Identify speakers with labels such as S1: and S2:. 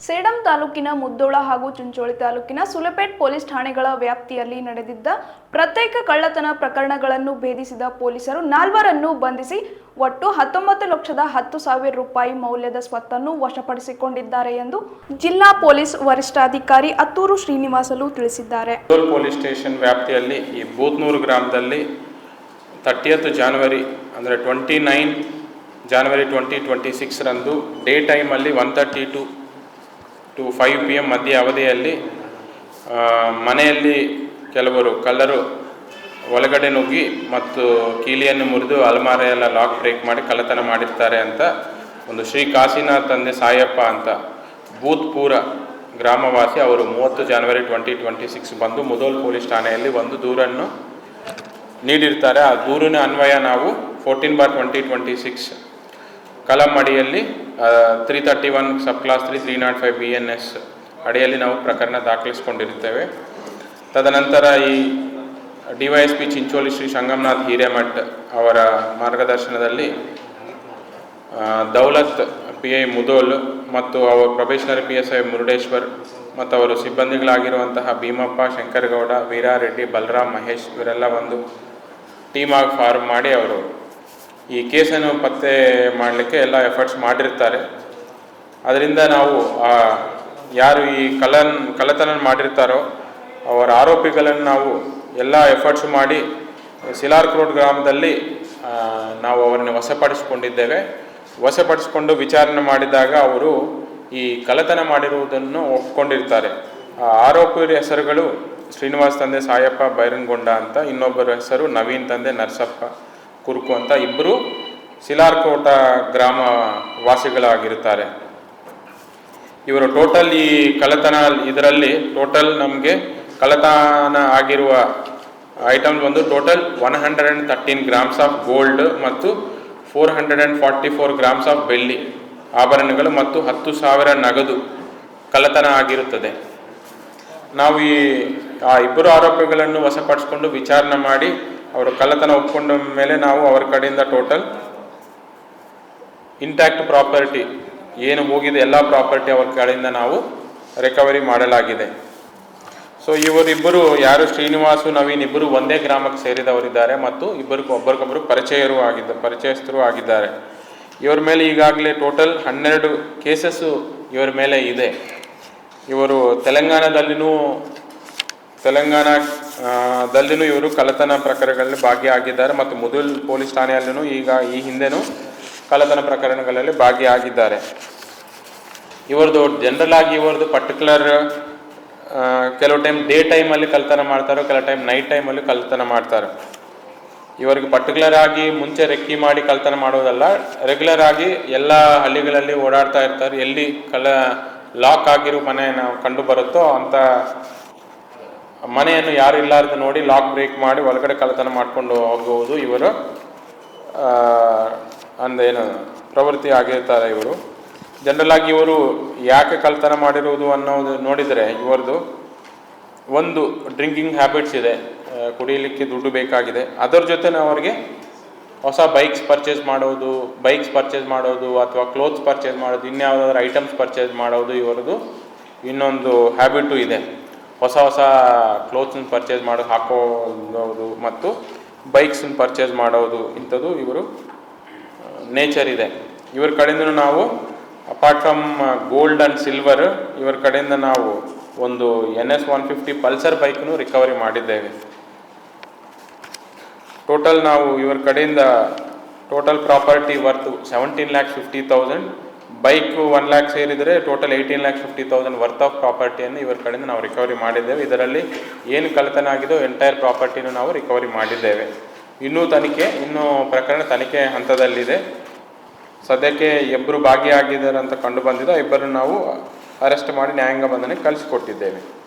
S1: ಸೇಡಂ ತಾಲೂಕಿನ ಮುದ್ದೋಳ ಹಾಗೂ ಚುಂಚೋಳಿ ತಾಲೂಕಿನ ಸುಲಪೇಟ್ ಪೊಲೀಸ್ ಠಾಣೆಗಳ ವ್ಯಾಪ್ತಿಯಲ್ಲಿ ನಡೆದಿದ್ದ ಪ್ರತ್ಯೇಕ ಕಳ್ಳತನ ಪ್ರಕರಣಗಳನ್ನು ಭೇದಿಸಿದ ಪೊಲೀಸರು ನಾಲ್ವರನ್ನು ಬಂಧಿಸಿ ಒಟ್ಟು ಹತ್ತೊಂಬತ್ತು ಲಕ್ಷದ ಹತ್ತು ಸಾವಿರ ರೂಪಾಯಿ ಮೌಲ್ಯದ ಸ್ವತ್ತನ್ನು ವಶಪಡಿಸಿಕೊಂಡಿದ್ದಾರೆ ಎಂದು ಜಿಲ್ಲಾ ಪೊಲೀಸ್ ವರಿಷ್ಠಾಧಿಕಾರಿ ಅತ್ತೂರು ಶ್ರೀನಿವಾಸಲು ತಿಳಿಸಿದ್ದಾರೆ.
S2: ಪೊಲೀಸ್ ಸ್ಟೇಷನ್ ವ್ಯಾಪ್ತಿಯಲ್ಲಿ ಈ ಬೂತ್ನೂರು ಗ್ರಾಮದಲ್ಲಿ ತರ್ಟಿಯತ್ ಜಾನ್ವರಿ ಅಂದರೆ twenty nine January twenty twenty ಸಿಕ್ಸ್ರಂದು day ಟೈಮಲ್ಲಿ one thirty to two five P M ಮಧ್ಯ ಅವಧಿಯಲ್ಲಿ ಮನೆಯಲ್ಲಿ ಕೆಲವರು ಕಳ್ಳರು ಒಳಗಡೆ ನುಗ್ಗಿ ಮತ್ತು ಕೀಲಿಯನ್ನು ಮುರಿದು ಅಲಮಾರೆಯೆಲ್ಲ ಲಾಕ್ ಬ್ರೇಕ್ ಮಾಡಿ ಕಳ್ಳತನ ಮಾಡಿರ್ತಾರೆ ಅಂತ ಒಂದು ಶ್ರೀ ಕಾಶಿನಾಥ್ ತಂದೆ ಸಾಯಪ್ಪ ಅಂತ ಭೂತ್ಪೂರ ಗ್ರಾಮವಾಸಿ ಅವರು ಮೂವತ್ತು ಜಾನ್ವರಿ ಟ್ವೆಂಟಿ ಟ್ವೆಂಟಿ ಸಿಕ್ಸ್ ಬಂದು ಮುದೋಲ್ ಪೊಲೀಸ್ ಠಾಣೆಯಲ್ಲಿ ಒಂದು ದೂರನ್ನು ನೀಡಿರ್ತಾರೆ. ಆ ದೂರಿನ ಅನ್ವಯ ನಾವು fourteen bar twenty twenty six ಕಲಂ ಅಡಿಯಲ್ಲಿ three thirty one sub clause three three naught five B N S ಅಡಿಯಲ್ಲಿ ನಾವು ಪ್ರಕರಣ ದಾಖಲಿಸಿಕೊಂಡಿರುತ್ತೇವೆ. ತದನಂತರ ಈ D Y S P Chincholi Shri Sangamnath Hiremath ಅವರ ಮಾರ್ಗದರ್ಶನದಲ್ಲಿ ದೌಲತ್ ಪಿ ಐ ಮುದೋಲ್ ಮತ್ತು ಅವರ probationary P S I Murudeshwar ಮತ್ತು ಅವರು ಸಿಬ್ಬಂದಿಗಳಾಗಿರುವಂತಹ ಭೀಮಪ್ಪ, ಶಂಕರಗೌಡ, ವೀರಾರೆಡ್ಡಿ, ಬಲರಾಮ್ ಮಹೇಶ್ ಇವರೆಲ್ಲ ಒಂದು ಟೀಮ್ ಆಗಿ ಫಾರ್ಮ್ ಮಾಡಿ ಅವರು ಈ ಕೇಸನ್ನು ಪತ್ತೆ ಮಾಡಲಿಕ್ಕೆ ಎಲ್ಲ ಎಫರ್ಟ್ಸ್ ಮಾಡಿರ್ತಾರೆ. ಅದರಿಂದ ನಾವು ಯಾರು ಈ ಕಲನ್ ಕಳ್ಳತನ ಮಾಡಿರ್ತಾರೋ, ಅವರ ಆರೋಪಿಗಳನ್ನು ನಾವು ಎಲ್ಲ ಎಫರ್ಟ್ಸ್ ಮಾಡಿ ಸಿಲಾರ್ ರೋಡ್ ಗ್ರಾಮದಲ್ಲಿ ನಾವು ಅವರನ್ನು ವಶಪಡಿಸಿಕೊಂಡಿದ್ದೇವೆ. ವಶಪಡಿಸಿಕೊಂಡು ವಿಚಾರಣೆ ಮಾಡಿದಾಗ ಅವರು ಈ ಕಳ್ಳತನ ಮಾಡಿರುವುದನ್ನು ಒಪ್ಪಿಕೊಂಡಿರ್ತಾರೆ ಆ ಆರೋಪಿಯ ಹೆಸರುಗಳು ಶ್ರೀನಿವಾಸ್ ತಂದೆ ಸಾಯಪ್ಪ ಬೈರನ್ಗೊಂಡ ಅಂತ, ಇನ್ನೊಬ್ಬರ ಹೆಸರು ನವೀನ್ ತಂದೆ ನರಸಪ್ಪ. ಕುರುಕು ಅಂತ ಇಬ್ಬರು ಸಿಲಾರ್ಕೋಟ ಗ್ರಾಮ ವಾಸಿಗಳಾಗಿರುತ್ತಾರೆ. ಇವರು ಟೋಟಲ್ ಈ ಕಳ್ಳತನ ಇದರಲ್ಲಿ ಟೋಟಲ್ ನಮಗೆ ಕಳ್ಳತನ ಆಗಿರುವ ಐಟಮ್ ಬಂದು total one hundred and thirteen grams of gold ಮತ್ತು four hundred and forty four grams of ಬೆಳ್ಳಿ ಆಭರಣಗಳು ಮತ್ತು ಹತ್ತು ಸಾವಿರ ನಗದು ಕಳ್ಳತನ ಆಗಿರುತ್ತದೆ. ನಾವು ಈ, ಆ ಇಬ್ಬರು ಆರೋಪಿಗಳನ್ನು ವಶಪಡಿಸಿಕೊಂಡು ವಿಚಾರಣೆ ಮಾಡಿ ಅವರು ಕಳ್ಳತನ ಒಪ್ಪಿಕೊಂಡ ಮೇಲೆ ನಾವು ಅವರ ಕಡೆಯಿಂದ ಟೋಟಲ್ ಇಂಟ್ಯಾಕ್ಟ್ ಪ್ರಾಪರ್ಟಿ ಏನು ಹೋಗಿದೆ, ಎಲ್ಲ ಪ್ರಾಪರ್ಟಿ ಅವರ ಕಡೆಯಿಂದ ನಾವು ರಿಕವರಿ ಮಾಡಲಾಗಿದೆ. ಸೊ ಇವರಿಬ್ಬರು ಯಾರು ಶ್ರೀನಿವಾಸು, ನವೀನ್ ಇಬ್ಬರು ಒಂದೇ ಗ್ರಾಮಕ್ಕೆ ಸೇರಿದವರಿದ್ದಾರೆ ಮತ್ತು ಇಬ್ಬರಿಗೂ ಒಬ್ಬರಿಗೊಬ್ಬರು ಪರಿಚಯರು ಆಗಿದ್ದ, ಪರಿಚಯಸ್ಥರು ಆಗಿದ್ದಾರೆ. ಇವರ ಮೇಲೆ ಈಗಾಗಲೇ ಟೋಟಲ್ ಹನ್ನೆರಡು ಕೇಸಸ್ಸು ಇವರ ಮೇಲೆ ಇದೆ. ಇವರು ತೆಲಂಗಾಣದಲ್ಲಿನೂ, ತೆಲಂಗಾಣ ದಲ್ಲಿನೂ ಇವರು ಕಳ್ಳತನ ಪ್ರಕರಣಗಳಲ್ಲಿ ಭಾಗಿಯಾಗಿದ್ದಾರೆ ಮತ್ತು ಮುದುಲ್ ಪೊಲೀಸ್ ಠಾಣೆಯಲ್ಲೂ ಈಗ ಈ ಹಿಂದೆನೂ ಕಳ್ಳತನ ಪ್ರಕರಣಗಳಲ್ಲಿ ಭಾಗಿಯಾಗಿದ್ದಾರೆ. ಇವ್ರದ್ದು ಜನರಲ್ ಆಗಿ ಇವ್ರದ್ದು ಪರ್ಟಿಕ್ಯುಲರ್ ಕೆಲವು ಟೈಮ್ ಡೇ ಟೈಮಲ್ಲಿ ಕಳ್ಳತನ ಮಾಡ್ತಾರೆ, ಕೆಲವು ಟೈಮ್ ನೈಟ್ ಟೈಮಲ್ಲಿ ಕಳ್ಳತನ ಮಾಡ್ತಾರೆ. ಇವರಿಗೆ ಪರ್ಟಿಕ್ಯುಲರ್ ಆಗಿ ಮುಂಚೆ ರೆಕ್ಕಿ ಮಾಡಿ ಕಳ್ತನ ಮಾಡೋದಲ್ಲ ರೆಗ್ಯುಲರ್ ಆಗಿ ಎಲ್ಲ ಹಳ್ಳಿಗಳಲ್ಲಿ ಓಡಾಡ್ತಾ ಇರ್ತಾರೆ. ಎಲ್ಲಿ ಕಲ ಲಾಕ್ ಆಗಿರೋ ಮನೆ ನಾವು ಕಂಡು ಬರುತ್ತೋ ಅಂತ ಮನೆಯನ್ನು ಯಾರು ಇಲ್ಲಾರ್ದು ನೋಡಿ ಲಾಕ್ ಬ್ರೇಕ್ ಮಾಡಿ ಒಳಗಡೆ ಕಳ್ಳತನ ಮಾಡ್ಕೊಂಡು ಹೋಗುವುದು ಇವರು. ಅಂದೇನು ಪ್ರವೃತ್ತಿ ಆಗಿರ್ತಾರೆ ಇವರು. ಜನರಲ್ ಆಗಿ ಇವರು ಯಾಕೆ ಕಳ್ತನ ಮಾಡಿರುವುದು ಅನ್ನೋದು ನೋಡಿದರೆ ಇವರದು ಒಂದು ಡ್ರಿಂಕಿಂಗ್ ಹ್ಯಾಬಿಟ್ಸ್ ಇದೆ. ಕುಡಿಯಲಿಕ್ಕೆ ದುಡ್ಡು ಬೇಕಾಗಿದೆ. ಅದರ ಜೊತೆ ಅವರಿಗೆ ಹೊಸ ಬೈಕ್ಸ್ ಪರ್ಚೇಸ್ ಮಾಡೋದು ಬೈಕ್ಸ್ ಪರ್ಚೇಸ್ ಮಾಡೋದು ಅಥವಾ ಕ್ಲೋತ್ಸ್ ಪರ್ಚೇಸ್ ಮಾಡೋದು ಇನ್ಯಾವುದಾದ್ರೂ ಐಟಮ್ಸ್ ಪರ್ಚೇಸ್ ಮಾಡೋದು ಇವರದು ಇನ್ನೊಂದು ಹ್ಯಾಬಿಟು ಇದೆ. ಹೊಸ ಹೊಸ ಕ್ಲೋತ್ಸನ್ನ ಪರ್ಚೇಸ್ ಮಾಡಿ ಹಾಕೋದು ಮತ್ತು ಬೈಕ್ಸನ್ನ ಪರ್ಚೇಸ್ ಮಾಡೋದು ಇಂಥದ್ದು ಇವರು ನೇಚರ್ ಇದೆ. ಇವ್ರ ಕಡೆಯಿಂದ ನಾವು apart from gold and silver ಇವರ ಕಡೆಯಿಂದ ನಾವು ಒಂದು N S one fifty Pulsar ಬೈಕ್ನು recovery ಮಾಡಿದ್ದೇವೆ. ಟೋಟಲ್ ನಾವು ಇವರ ಕಡೆಯಿಂದ total property worth seventeen lakh fifty thousand bike one lakh ಸೇರಿದರೆ total eighteen lakh fifty thousand worth of ಪ್ರಾಪರ್ಟಿಯನ್ನು ಇವರ ಕಡೆಯಿಂದ ನಾವು ರಿಕವರಿ ಮಾಡಿದ್ದೇವೆ. ಇದರಲ್ಲಿ ಏನು ಕಳ್ಳತನ ಆಗಿದೋ ಎಂಟೈರ್ ಪ್ರಾಪರ್ಟಿನೂ ನಾವು ರಿಕವರಿ ಮಾಡಿದ್ದೇವೆ. ಇನ್ನೂ ತನಿಖೆ, ಇನ್ನೂ ಪ್ರಕರಣ ತನಿಖೆ ಹಂತದಲ್ಲಿದೆ. ಸದ್ಯಕ್ಕೆ ಇಬ್ಬರು ಭಾಗಿಯಾಗಿದ್ದಾರೆ ಅಂತ ಕಂಡು ಬಂದಿದ್ದು ಇಬ್ಬರನ್ನು ನಾವು ಅರೆಸ್ಟ್ ಮಾಡಿ ನ್ಯಾಯಾಂಗ ಬಂಧನಕ್ಕೆ ಕಳಿಸಿಕೊಟ್ಟಿದ್ದೇವೆ.